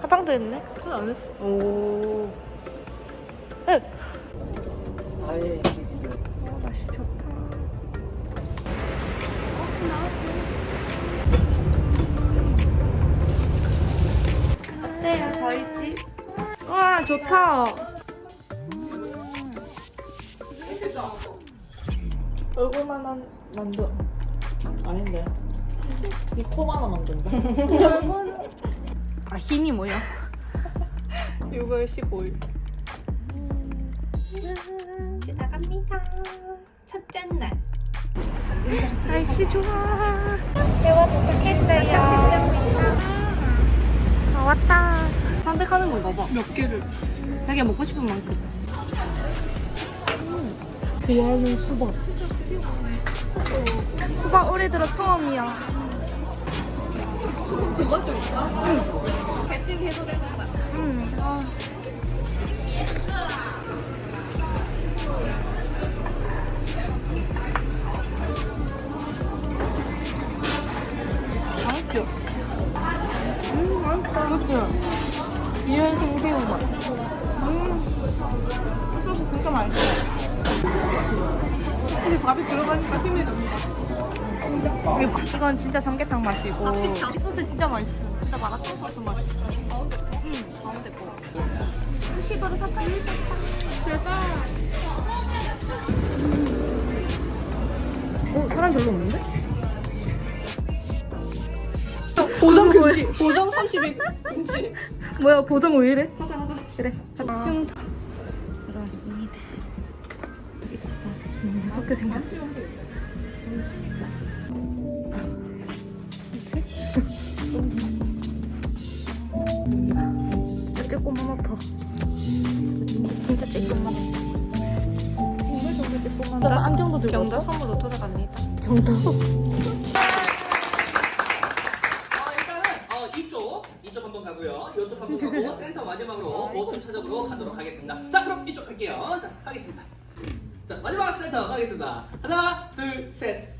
화장도 했네. 그건 안 했어. 오. 응. 아예. 어, 날씨 좋다. 어때요, 저희 집? 와, 좋다. 얼굴만한 만두. 아닌데. 이 코만한 만든다. 아, 힘이 뭐야? 6월 15일. 나갑니다. 첫째 날. 날씨 좋아. 대화 도착했어요. 아, 왔다. 선택하는 건가 봐. 몇 개를? 자기가 먹고 싶은 만큼. 좋아하는 수박. 수박 올해 들어 처음이야. 두 가지 올까? 응. 배증해도 되겠다. 응. 아. 맛있죠? 음, 맛있다. 그치? 이런 생새우 맛. 음. 소스 진짜 맛있어. 근데 밥이 들어가니까 힘이 납니다. 이건 진짜 삼계탕 맛이고. 소스 진짜 맛있어. 진짜 마라탕 소스 맛있어. 응, 가운데 거. 음식으로 사탕 대박. 어, 사람 별로 없는데? 보정 금지. 보정 30일 금지. 뭐야, 보정 왜 이래? 가자 가자. 그래. 흉터. 들어왔습니다. 너무 무섭게 생겼어. 들고 경도? 선물로 돌아갑니다. 경도. 어, 일단은 어, 이쪽 이쪽 한번 가고요. 이쪽 한번 가고 센터 마지막으로 보수 차적으로 가도록 하겠습니다. 자 그럼 이쪽 갈게요. 자 가겠습니다. 자 마지막 센터 가겠습니다. 하나 둘 셋.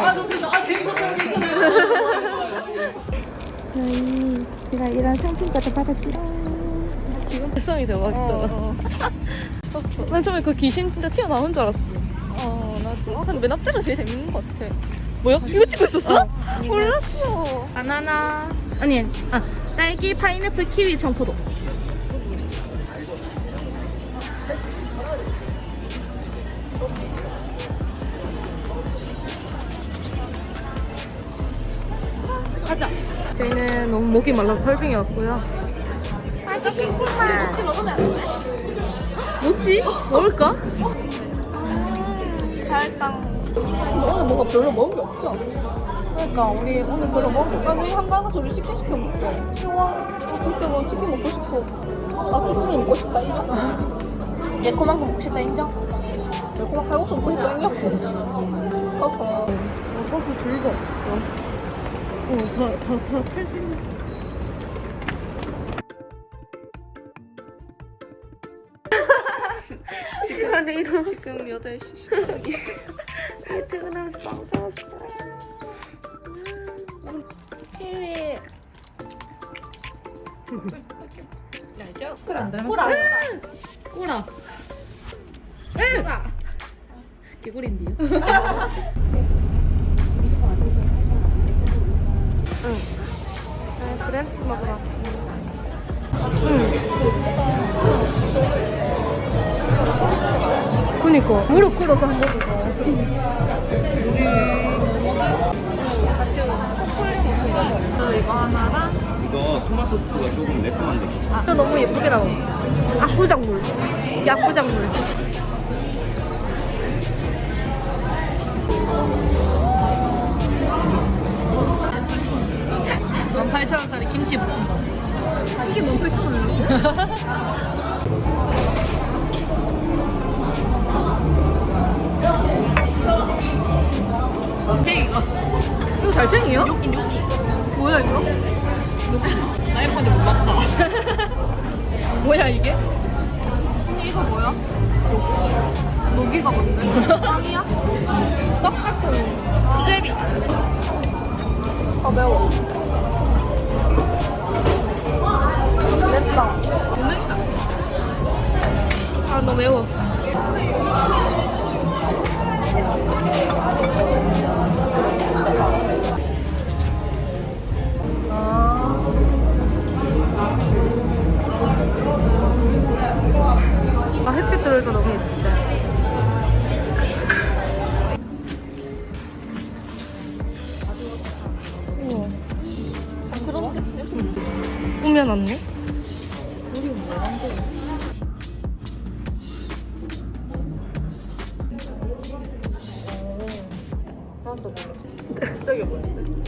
아 좋습니다. 아 재밌었어요. 괜찮아요. 저희 제가 이런 상품까지 받았지라. 지금 발성이 대박이다. 어, 난 처음에 그 귀신 진짜 튀어나온 줄 알았어. 어, 나도. 근데 맨 앞때가 제일 재밌는 것 같아. 뭐야? 이거 찍고 있었어? 몰랐어. 바나나. 아니, 아, 딸기, 파인애플, 키위, 청포도. 가자. 저희는 너무 목이 말라서 설빙이 왔고요. 맛있겠구만. 혹시 먹으면 안 돼? 뭐지? 먹을까? 살당. 오늘 뭔가 별로 먹은 게 않아? 그러니까 우리 오늘 별로 먹은 게 없어. 나 이한 가서 우리 치킨 시켜 먹자. 좋아. 나 진짜 뭐 치킨 먹고 싶어. 나 치킨 먹고 싶다 인정. 매콤한 거 먹고 싶다 인정. 매콤한 칼국수 먹고 싶다 인정. 허허. 버스 줄거. 어, 다, 다, 다탈수 있는. 시간에 일어 지금 8시 10분. 퇴근하면서 빵 사왔어요. 알죠? 쿨안 닮았어. 꼬라. 꼬라. 응. 개구리인데요. 네, 브랜치 먹으러 왔습니다. 응. 그니까 무릎 꿇어서 한 번도 더 와서. 이거 하나랑 이거 토마토 스프가 조금 매콤한데 괜찮아. 아, 너무 예쁘게 나와. 압구정물. 약구정물. 만 8천원짜리 김치 볶음밥. 이게 뭔 8,000원이야? 팽이가. 이거 달팽이야? 여긴 여기. 뭐야 이거? 나 이런 못 봤다. 뭐야 이게? 근데 이거 뭐야? 여기가 뭔데? 빵이야? 떡 같은. 수제비. 아 매워. 맛있다. 맛있다. 아, 너무 매워. 봤어. 갑자기 뭐였는데?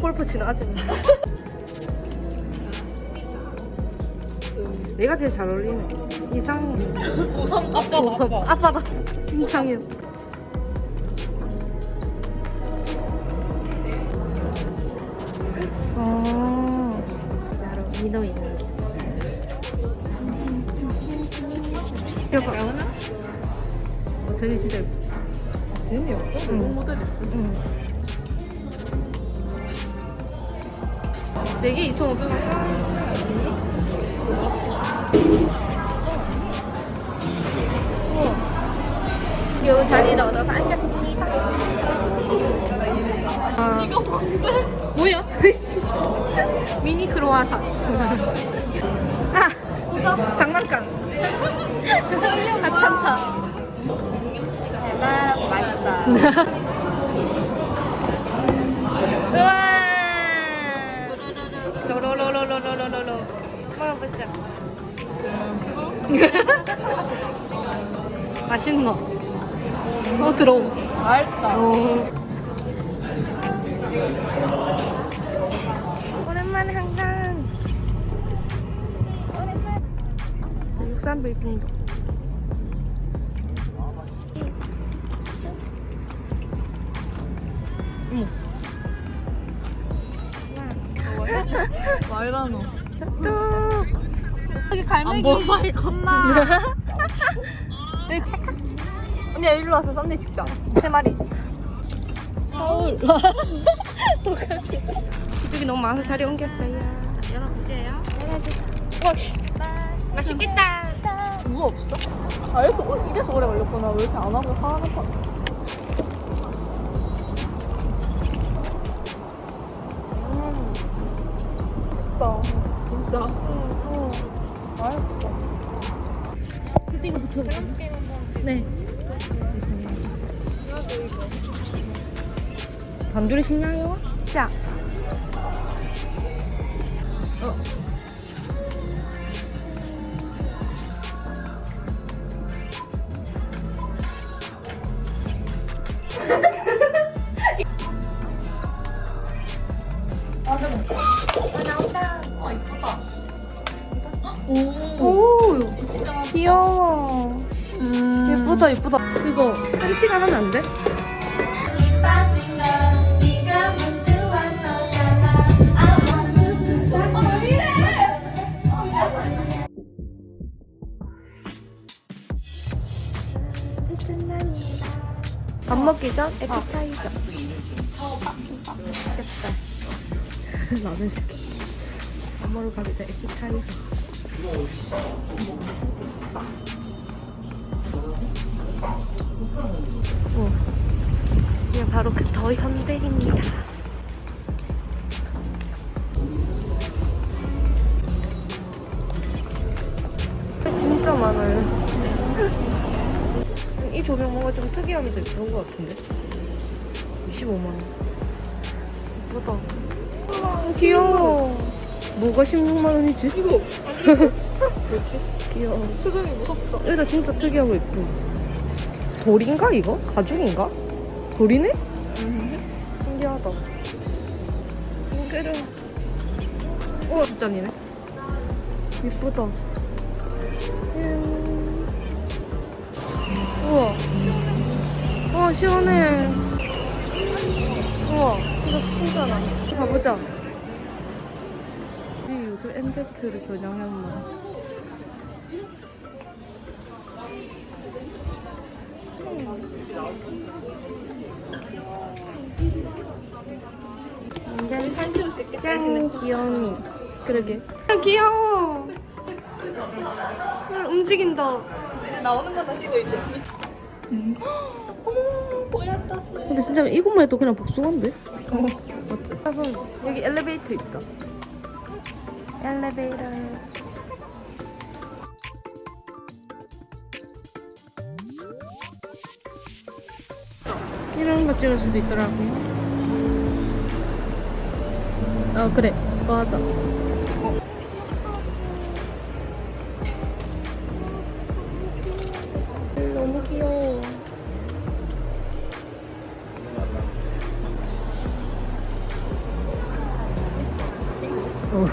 골프 아줌마. 내가 제일 잘 어울리네. 이상해. 아빠가 아빠. 아빠다. 김창현. 어. 나로 믿어 있는. 여봐. 어, 쟤는 진짜 예뻐. 재미없어? 응. 너무 모델 있어. 응. 4개 2,500원. 요 자리를 얻어서 앉았습니다. 아, 이거 뭔데? 뭐야? 미니 크로와상. 아, 장난감. 하찮다. 맛있어. 우와! 로로로로로로로로 먹어보자. 맛있노? 어 들어오. 맛있다. 어. 오랜만에 한강. 오랜만. 육산 빌딩도. 말라노. 뚝. 여기 갈매기. 안 보여, 이거. 엄마. 언니 일로 와서 썸네일 찍자. 세 마리. 서울. 똑같이. 이쪽이 너무 많아서 자리 옮겼어요. 열어보세요. 맛있겠다. 누구 없어? 아 이렇게 오- 이래서 오래 걸렸구나. 왜 이렇게 안 하고 하는 거? 맛 진짜. 응, 응. 맛있다. 이거 붙여볼까? 네. 단둘이 싶나요? 자. 예쁘다. 이거 한 시간 하면 안 돼? 밥 먹기 전 에피타이저. 맛있겠다. 라면 시켜. 밥 먹으러 가기 전 에피타이저. 바로 그 더 현대입니다. 진짜 많아요. 이 조명 뭔가 좀 특이하면서 예쁜 것 같은데? 25만원. 예쁘다. 우와, 귀여워. 뭐가 16만원이지? 이거. 그렇지? 귀여워. 표정이 무섭다. 여기다 진짜 특이하고 예뻐. 돌인가, 이거? 가죽인가? 버리네? 신기하다. 싱그러. 우와, 진짜이네. 이쁘다. 우와. 와, 시원해. 우와, 이거 신잖아. 가보자. 요즘 MZ를 겨냥했나. 음. 완전 산책 수 있게 짜지는 귀여운 그러게. 아, 귀여워. 아, 움직인다. 이제 나오는 거다 찍어 이제. 음. 어머 근데 진짜 이것만 해도 그냥 복숭아인데? 어. 맞지? 여기 엘리베이터 있다. 엘리베이터. 이런 거 찍을 수도 있더라고요 어 그래 그거 하자 너무 귀여워 어,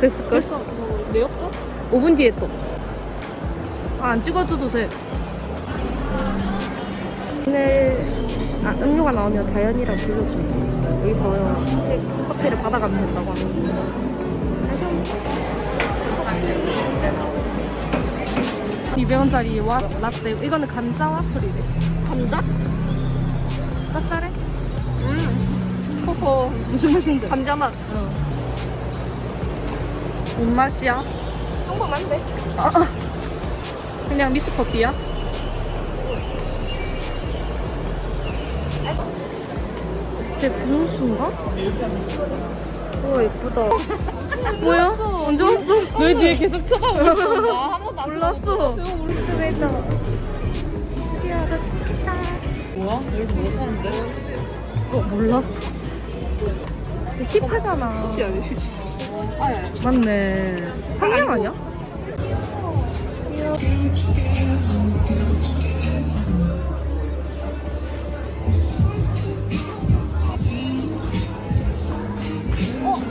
됐을걸? 벌써 뭐 내역도? 5분 뒤에 또. 아, 안 찍어줘도 돼. 오늘 아, 음료가 나오면 다현이랑 불러주고 여기서 커피를 받아가면 된다고 하는데. 200원짜리 와, 라떼. 이거는 감자 와플이래. 감자? 짭짤해? 음. 호호. 무슨 맛인데? 감자 맛. 어. 뭔 맛이야? 평범한데? 아, 그냥 미스 커피야? 제 분홍수인가? 우와 예쁘다 뭐야? 언제 왔어? 너 뒤에 계속 쳐다보고 있어. 나한 번도 안 몰랐어 스웨이터 귀여워 좋다 뭐야? 여기서 뭐 사는데? 어 몰라 힙하잖아 휴지 아니야 휴지. 아 예. 맞네 상냥 아니야? 어,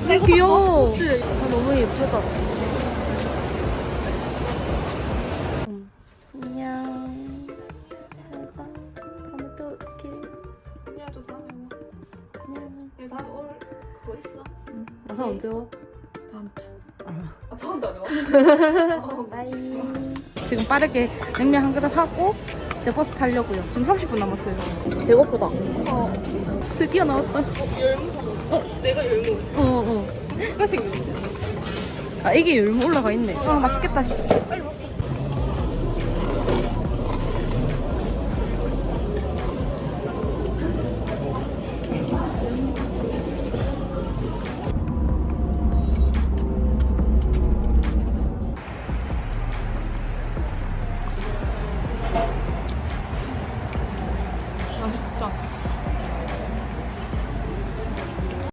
되게 귀여워. 아, 너무 예쁘다. 음. 안녕. 잘 가. 다음에 또 올게. 언니도 다음에 뭐. 안녕. 얘 다음에 올 그거 있어? 나사 언제 와? 다음. 아. 아 다음 달에 와. 어, 바이. 지금 빠르게 냉면 한 그릇 하고 이제 버스 타려고요. 지금 30분 남았어요. 배고프다. 드디어 나왔다. 어, 내가 열무. 어, 어. 누가 생겼는데? 아, 이게 열무 올라가 있네. 아, 맛있겠다. 씨.